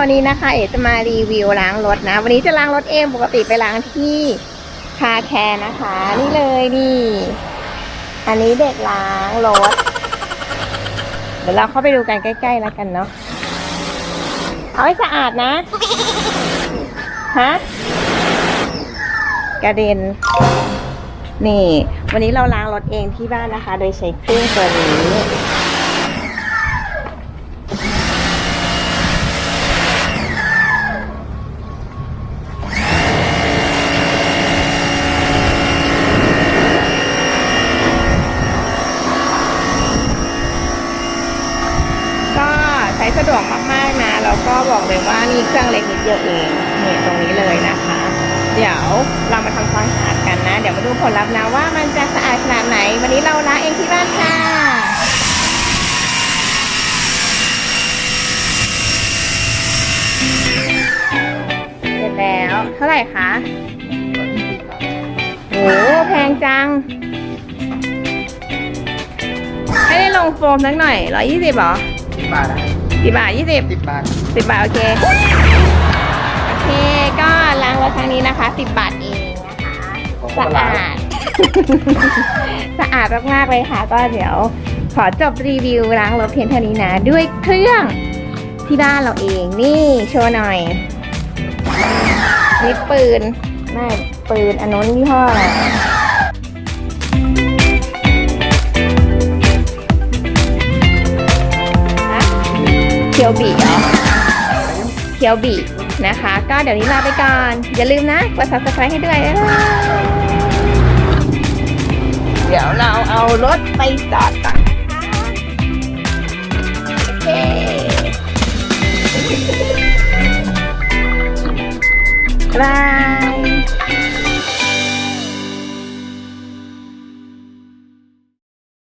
วันนี้นะคะ เอ๋จะมารีวิวล้างรถนะ วันนี้จะล้างรถเองปกติไปล้างที่คาแคร์นะคะ นี่เลยนี่ อันนี้เด็กล้างรถ เดี๋ยวเราเข้าไปดูกันใกล้ๆแล้วกันเนาะเอาให้สะอาดนะฮะกระเด็นนี่ วันนี้เราล้างรถเองที่บ้านนะคะ โดยใช้เครื่องตัวนี้ ก็ใช้สะดวกมากๆนะ แล้วก็บอกเลยว่านี่เครื่องเล็กนิดเดียวเองเนี่ยตรงนี้เลยนะคะ เดี๋ยวเรามาทำความสะอาดกันนะ เดี๋ยวมาดูผลลัพธ์นะว่ามันจะสะอาดขนาดไหน วันนี้เราล้างเองที่บ้านค่ะเสร็จแล้วเท่าไหร่คะโหแพงจัง ให้ได้ลงโฟมสักหน่อยร้อยยี่สิบหรอสิบบาทนะ กี่บาทยี่สิบสิบบาทสิบบาท โอเค โอเค ก็ล้างรถครั้งนี้นะคะสิบบาทเองนะคะ สะอาด สะอาดมากๆเลยค่ะ ก็เดี๋ยวขอจบรีวิวล้างรถเพียงเท่านี้นะ ด้วยเครื่องที่บ้านเราเองนี่โชว์หน่อยนี่ปืน ไม่ ปืนอันนู้นยี่ห้ออะไร ยวบีเหรอเคียวบีนะคะ ก็เดี๋ยวนี้ลาไปก่อน อย่าลืมนะกด subscribe ให้ด้วยเดี๋ยวเราเอารถไปจอดก่อนนะคะโอเคบ๊ายบาย